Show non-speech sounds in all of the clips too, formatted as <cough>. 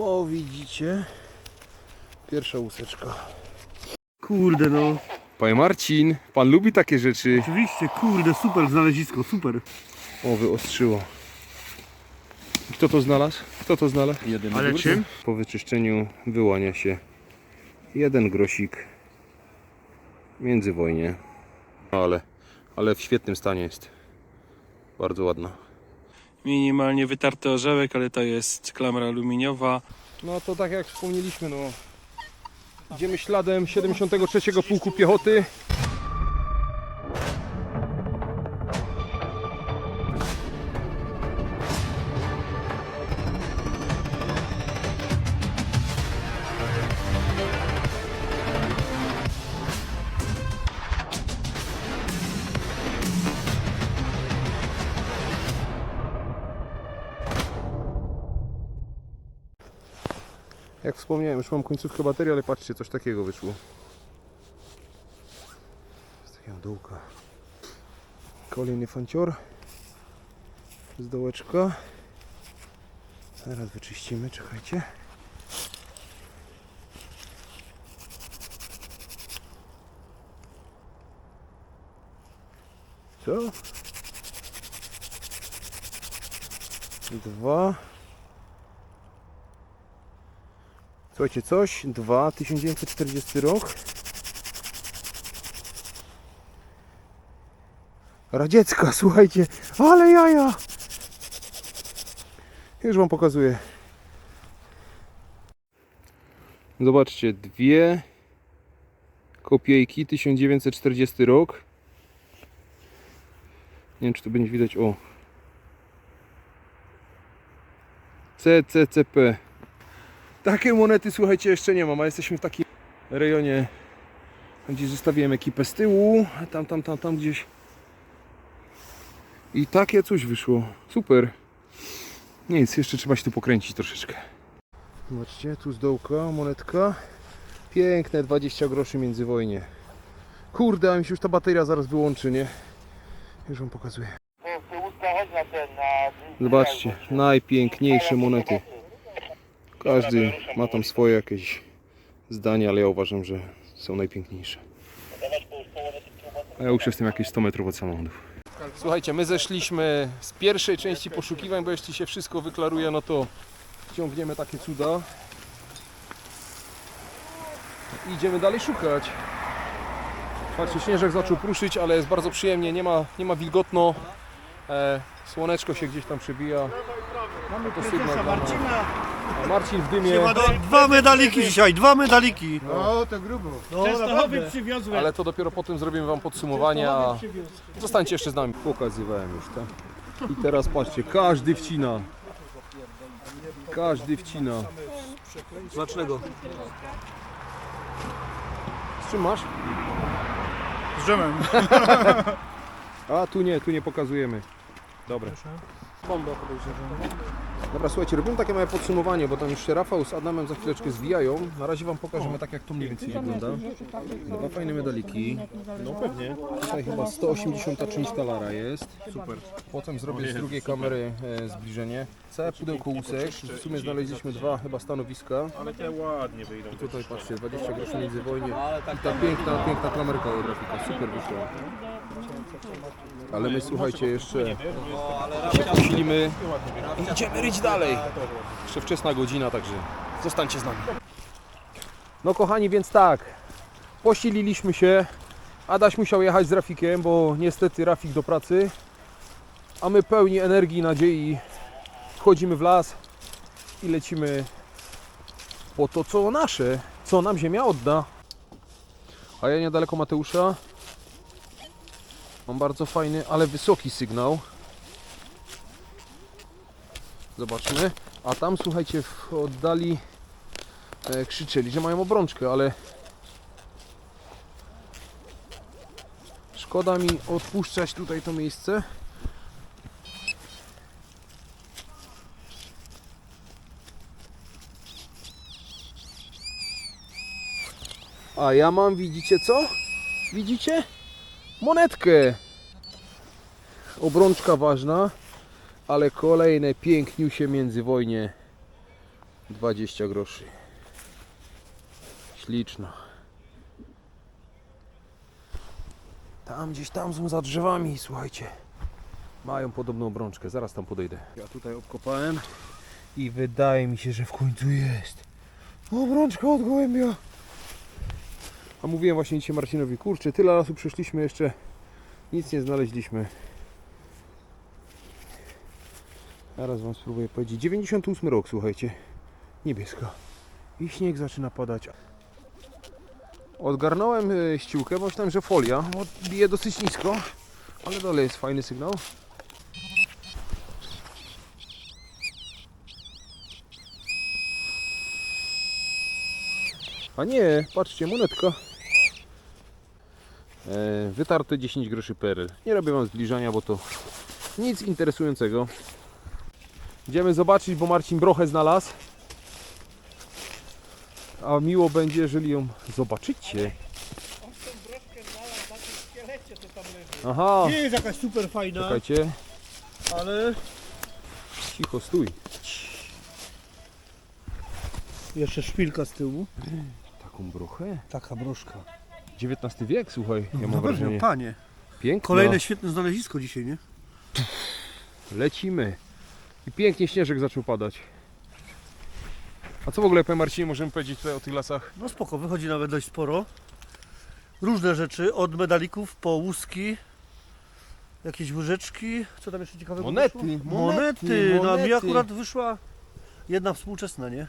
O, widzicie? Pierwsza łuseczka. Kurde no. Panie Marcin, pan lubi takie rzeczy. Oczywiście, kurde, super znalezisko, super. O, wyostrzyło. Kto to znalazł? Kto to znalazł? Jeden Ale czym? Po wyczyszczeniu wyłania się jeden grosik międzywojnie. Ale, ale w świetnym stanie jest. Bardzo ładna. Minimalnie wytarty orzełek, ale to jest klamra aluminiowa. No to tak jak wspomnieliśmy, no idziemy śladem 73 Pułku Piechoty. Jak wspomniałem, już mam końcówkę baterii, ale patrzcie, coś takiego wyszło. Z takiego dołka. Kolejny fancior. Z dołeczka. Zaraz wyczyścimy, czekajcie. Co? Dwa. Słuchajcie, coś, 2, 1940 rok. Radziecka, słuchajcie, ale jaja! Już wam pokazuję. Zobaczcie, dwie kopiejki, 1940 rok. Nie wiem, czy tu będzie widać, o. CCCP. Takie monety, słuchajcie, jeszcze nie mam, a jesteśmy w takim rejonie, gdzie zostawiłem ekipę z tyłu, tam, tam, tam, tam gdzieś. I takie coś wyszło. Super. Nic, jeszcze trzeba się tu pokręcić troszeczkę. Zobaczcie, tu z dołka monetka. Piękne 20 groszy międzywojnie. Kurde, a mi się już ta bateria zaraz wyłączy, nie? Już wam pokazuję. Zobaczcie, najpiękniejsze monety. Każdy ma tam swoje jakieś zdanie, ale ja uważam, że są najpiękniejsze. A ja już jestem jakieś 100 metrów od samochodów. Słuchajcie, my zeszliśmy z pierwszej części poszukiwań, bo jeśli się wszystko wyklaruje, no to ciągniemy takie cuda. I idziemy dalej szukać. Patrzcie, śnieżek zaczął pruszyć, ale jest bardzo przyjemnie, nie ma, nie ma wilgotno. E, słoneczko się gdzieś tam przebija. Mamy to sygnał dla nas. A Marcin w dymie. Dwa medaliki dzisiaj, dwa medaliki. No, to grubo. No, naprawdę. przywiozłem. Ale to dopiero potem zrobimy Wam podsumowanie, a zostańcie jeszcze z nami. Pokazywałem już, tak? I teraz patrzcie, każdy wcina. Każdy wcina. Dlaczego? Z czym masz? Z dżemem. A tu nie, tu nie pokazujemy. Dobra. Dobra, słuchajcie, robimy takie małe podsumowanie, bo tam jeszcze Rafał z Adamem za chwileczkę zwijają. Na razie Wam pokażemy tak, jak to mniej więcej wygląda. Dwa fajne medaliki. No pewnie. Tutaj chyba 180 część talara jest. Super. Potem zrobię z drugiej kamery e, zbliżenie. Całe pudełko łusek. W sumie znaleźliśmy dwa chyba stanowiska. Ale te ładnie wyjdą. I tutaj patrzcie, 20 groszy międzywojnie. I ta piękna, piękna klamerka od Rafika. Super wyszła. Ale my słuchajcie, jeszcze się posilimy i idziemy ryć dalej. Jeszcze wczesna godzina, także zostańcie z nami. No kochani, więc tak. Posililiśmy się. Adaś musiał jechać z Rafikiem, bo niestety Rafik do pracy. A my pełni energii i nadziei wchodzimy w las i lecimy po to, co nasze, co nam ziemia odda. A ja niedaleko Mateusza mam bardzo fajny, ale wysoki sygnał. Zobaczmy. A tam słuchajcie, w oddali e, krzyczeli, że mają obrączkę, ale szkoda mi odpuszczać tutaj to miejsce. A ja mam, widzicie co? Widzicie? Monetkę. Obrączka ważna, ale kolejne piękniusie międzywojnie. 20 groszy. Śliczna. Tam gdzieś tam są za drzewami, słuchajcie. Mają podobną obrączkę, zaraz tam podejdę. Ja tutaj obkopałem i wydaje mi się, że w końcu jest. Obrączka od gołębia. A mówiłem właśnie dzisiaj Marcinowi, kurczę, tyle lasu przeszliśmy jeszcze, nic nie znaleźliśmy. Zaraz wam spróbuję powiedzieć. 98 rok, słuchajcie. Niebieska. I śnieg zaczyna padać. Odgarnąłem e, ściółkę, bo myślałem, że folia bo bije dosyć nisko, ale dalej jest fajny sygnał. A nie, patrzcie, monetka. E, wytarte 10 groszy PRL. Nie robię wam zbliżania, bo to nic interesującego. Idziemy zobaczyć, bo Marcin brochę znalazł. A miło będzie, jeżeli ją zobaczycie. Aha, Nie jest jakaś super fajna, czekajcie. ale Cicho, stój. jeszcze szpilka z tyłu. Taką brochę? Taka broszka. XIX wiek, słuchaj, ja mam No wrażenie. panie. Piękna. Kolejne świetne znalezisko dzisiaj, nie? Lecimy. I pięknie śnieżek zaczął padać. A co w ogóle, panie Marcinie, możemy powiedzieć tutaj o tych lasach? No spoko, wychodzi nawet dość sporo. Różne rzeczy, od medalików po łuski, jakieś łyżeczki, co tam jeszcze ciekawego Monety, wyszło? monety, Monety, no a mi monety. akurat wyszła jedna współczesna, nie?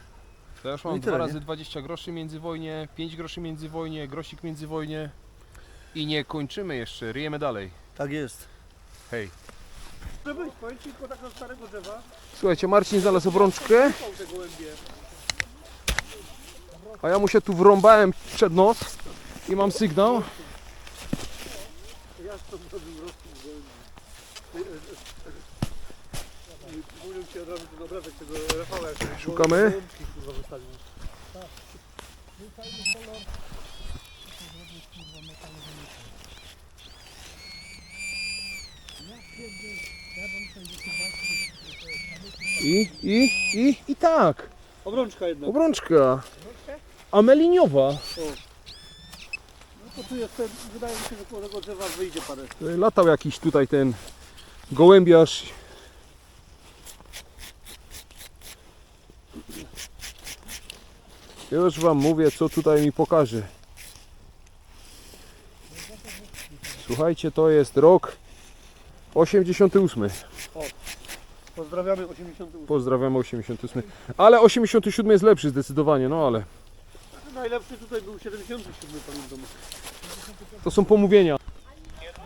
To ja już No mam 2 tyle, razy nie? 20 groszy międzywojnie, 5 groszy międzywojnie, grosik międzywojnie. I nie kończymy jeszcze, ryjemy dalej. Tak jest. Hej. Tak na starego drzewa, Słuchajcie, Marcin znalazł obrączkę, a ja mu się tu wrąbałem przed nos i mam sygnał. Ja stąd Mówią ci od razu ten obrazek tego Rafała, jak Szukamy. gołąbki, kurwa, wystawił. I, i, i, i tak. Obrączka jedna. Obrączka. Ameliniowa. No to tu jest ten, wydaje mi się, że koło tego drzewa wyjdzie parę. Latał jakiś tutaj ten gołębiarz. Już wam mówię, co tutaj mi pokaże. Słuchajcie, to jest rok 88. Pozdrawiamy 88. Pozdrawiamy 88. Ale 87 jest lepszy zdecydowanie, no ale Najlepszy tutaj był 77, pamiętam. to są pomówienia.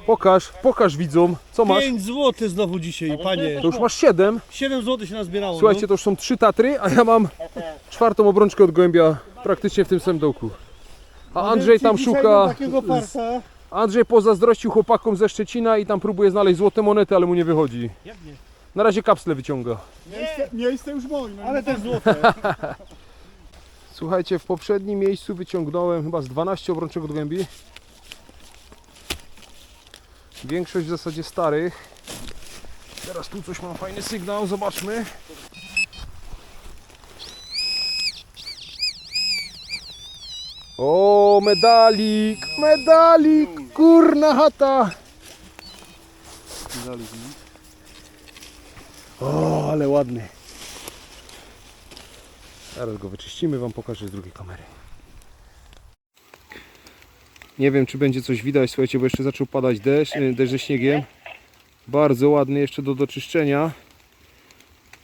Pokaż, pokaż widzom, co masz. 5 zł znowu dzisiaj, panie. To już masz 7. 7 zł się nazbierało. Słuchajcie, to już są trzy Tatry, a ja mam czwartą obrączkę od gołębia praktycznie w tym samym dołku. A Andrzej tam szuka. Andrzej pozazdrościł chłopakom ze Szczecina i tam próbuje znaleźć złote monety, ale mu nie wychodzi. Jak nie? Na razie kapsle wyciąga. Miejsce, miejsce już moje. No Ale też złote. <laughs> Słuchajcie, w poprzednim miejscu wyciągnąłem chyba z 12 obrączek od gołębi. Większość w zasadzie starych. Teraz tu coś mam fajny sygnał, zobaczmy. O, medalik, medalik, kurna chata. O, ale ładny. Zaraz go wyczyścimy, Wam pokażę z drugiej kamery. Nie wiem, czy będzie coś widać, słuchajcie, bo jeszcze zaczął padać deszcz, deszcz ze śniegiem. Bardzo ładny jeszcze do doczyszczenia.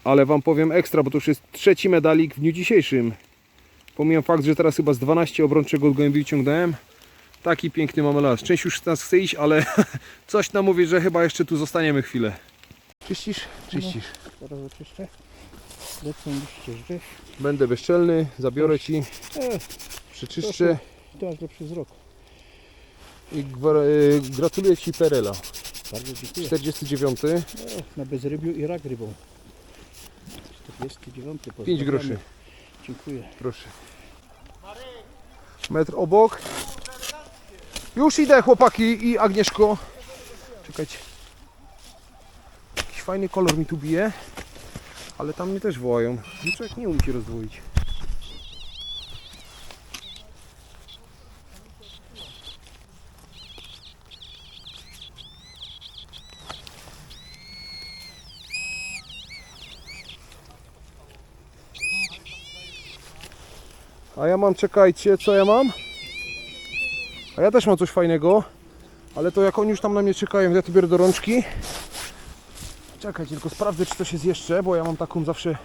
Ale Wam powiem ekstra, bo to już jest trzeci medalik w dniu dzisiejszym. Pomijam fakt, że teraz chyba z 12 obrączek od gołębi wyciągnąłem. Taki piękny mamy las. Część już z nas chce iść, ale <laughs> coś nam mówi, że chyba jeszcze tu zostaniemy chwilę. Czyścisz? Czyścisz. Teraz oczyszczę. Lecą liście drzew. Będę bezczelny, zabiorę Ci, E, przeczyszczę. to masz lepszy wzrok. I y, gratuluję Ci Perela. Bardzo dziękuję. 49, Na bezrybiu i rak rybą. 49. 5 pozdrawiamy. groszy. Dziękuję. Proszę. Metr obok. Już idę chłopaki i Agnieszko. Czekajcie. Jakiś fajny kolor mi tu bije. Ale tam mnie też wołają. Człowiek nie umie się rozdwoić. A ja mam, czekajcie, co ja mam? A ja też mam coś fajnego, ale to jak oni już tam na mnie czekają, ja to biorę do rączki. Czekajcie, tylko sprawdzę, czy coś jest jeszcze, bo ja mam taką zawsze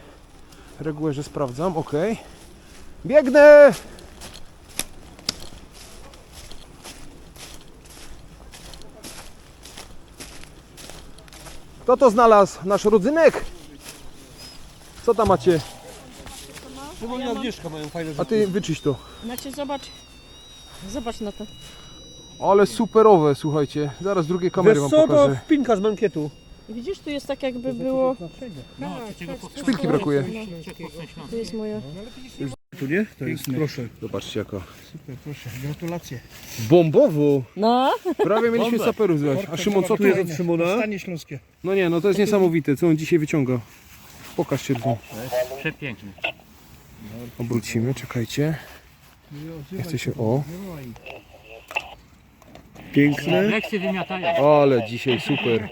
regułę, że sprawdzam. Ok. Biegnę! Kto to znalazł? Nasz rodzynek? Co tam macie? Mają fajne A rzeczy. ty wyczyść to. Znaczy zobacz. Zobacz na to. Ale superowe, słuchajcie. Zaraz drugiej kamery Wiesz wam co, to pokażę. wpinka z mankietu. Widzisz, tu jest tak jakby było... No, Tak, tak, Szpilki tak, brakuje. No, tu jest moja. Tu nie? To jest, proszę. Zobaczcie jaka. Super, proszę, gratulacje. Bombowo! No, Prawie mieliśmy saperów zwać. A Szymon, co tu? Tu jest od Szymona. Stanie śląskie. No nie, no to jest niesamowite, co on dzisiaj wyciąga. Pokaż się tu. Przepiękny. Obrócimy, czekajcie. Chcę się, o. Piękne. Wymiatają. Ale dzisiaj super.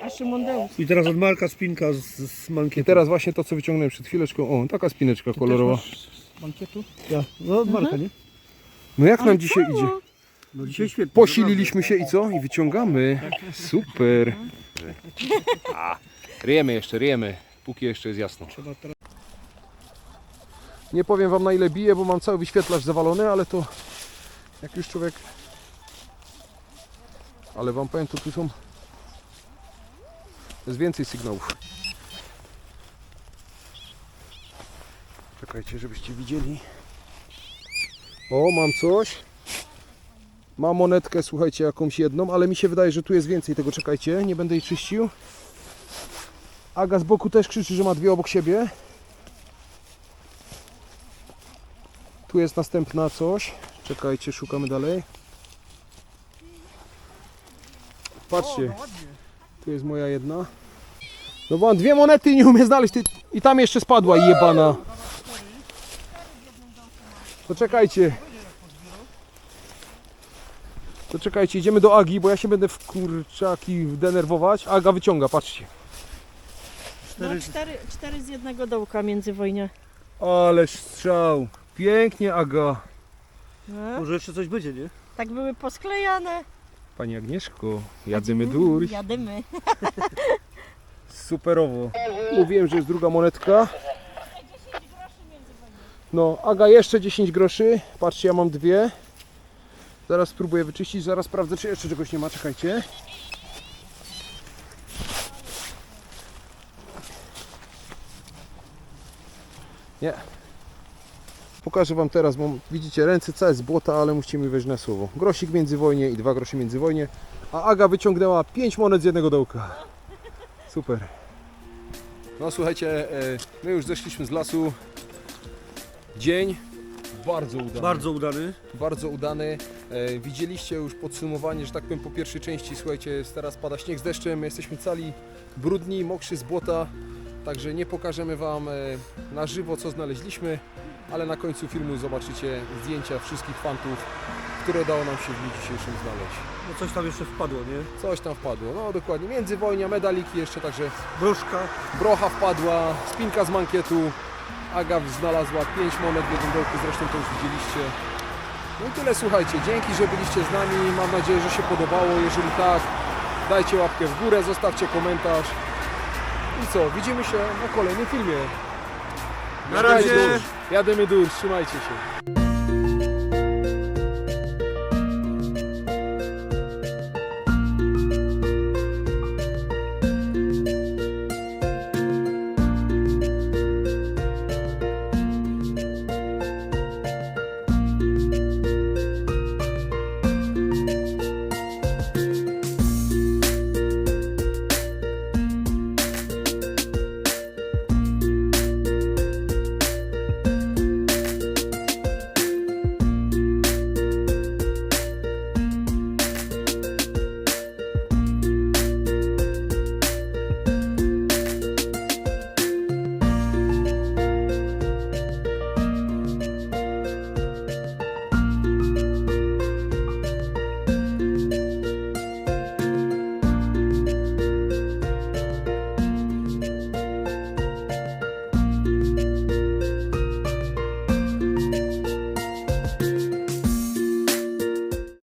I teraz od Marka spinka z, z I mankietu. teraz właśnie to, co wyciągnąłem przed chwileczką. O, taka spineczka kolorowa. Bankietu? Ja. No od Marka, nie? No jak nam dzisiaj idzie? No dzisiaj świetnie. Posililiśmy się i co? I wyciągamy. Super. A, ryjemy jeszcze, ryjemy. Póki jeszcze jest jasno. Nie powiem wam na ile bije, bo mam cały wyświetlacz zawalony, ale to jak już człowiek... Ale wam powiem, to tu są... Jest więcej sygnałów. Czekajcie, żebyście widzieli. O, mam coś. Mam monetkę, słuchajcie, jakąś jedną, ale mi się wydaje, że tu jest więcej tego, czekajcie, nie będę jej czyścił. Aga z boku też krzyczy, że ma dwie obok siebie. Tu jest następna coś. Czekajcie, szukamy dalej. Patrzcie, tu jest moja jedna. No bo mam dwie monety i nie umiem znaleźć. Ty... I tam jeszcze spadła jebana. To czekajcie. To czekajcie, idziemy do Agi, bo ja się będę w kurczaki denerwować. Aga wyciąga, patrzcie. No, cztery, cztery z jednego dołka międzywojnia. Ale strzał. Pięknie, Aga. No, Może jeszcze coś będzie, nie? tak były posklejane. Pani Agnieszko, jadymy durś. Jadymy. <laughs> Superowo. Mówiłem, że jest druga monetka. No, Aga jeszcze 10 groszy. Patrzcie, ja mam dwie. Zaraz spróbuję wyczyścić, zaraz sprawdzę, czy jeszcze czegoś nie ma. Czekajcie. Nie. Pokażę Wam teraz, bo widzicie ręce całe z błota, ale musicie mi wejść na słowo. Grosik międzywojnie i dwa grosze międzywojnie. A Aga wyciągnęła 5 monet z jednego dołka. Super. No słuchajcie, e, my już zeszliśmy z lasu. Dzień bardzo udany. Bardzo udany. bardzo udany. E, Widzieliście już podsumowanie, że tak powiem, po pierwszej części. Słuchajcie, teraz pada śnieg z deszczem, my jesteśmy cali brudni, mokrzy z błota. Także nie pokażemy Wam e, na żywo, co znaleźliśmy, ale na końcu filmu zobaczycie zdjęcia wszystkich fantów, które udało nam się w dniu dzisiejszym znaleźć. No coś tam jeszcze wpadło, nie? Coś tam wpadło, no dokładnie, międzywojnia, medaliki jeszcze, także Broszka. brocha wpadła, spinka z mankietu, Aga znalazła 5 monet w jednym dołku, zresztą to już widzieliście. No i tyle, słuchajcie, dzięki, że byliście z nami, mam nadzieję, że się podobało, jeżeli tak, dajcie łapkę w górę, zostawcie komentarz. I co, widzimy się na kolejnym filmie. Na razie. Jadymy dur, trzymajcie się.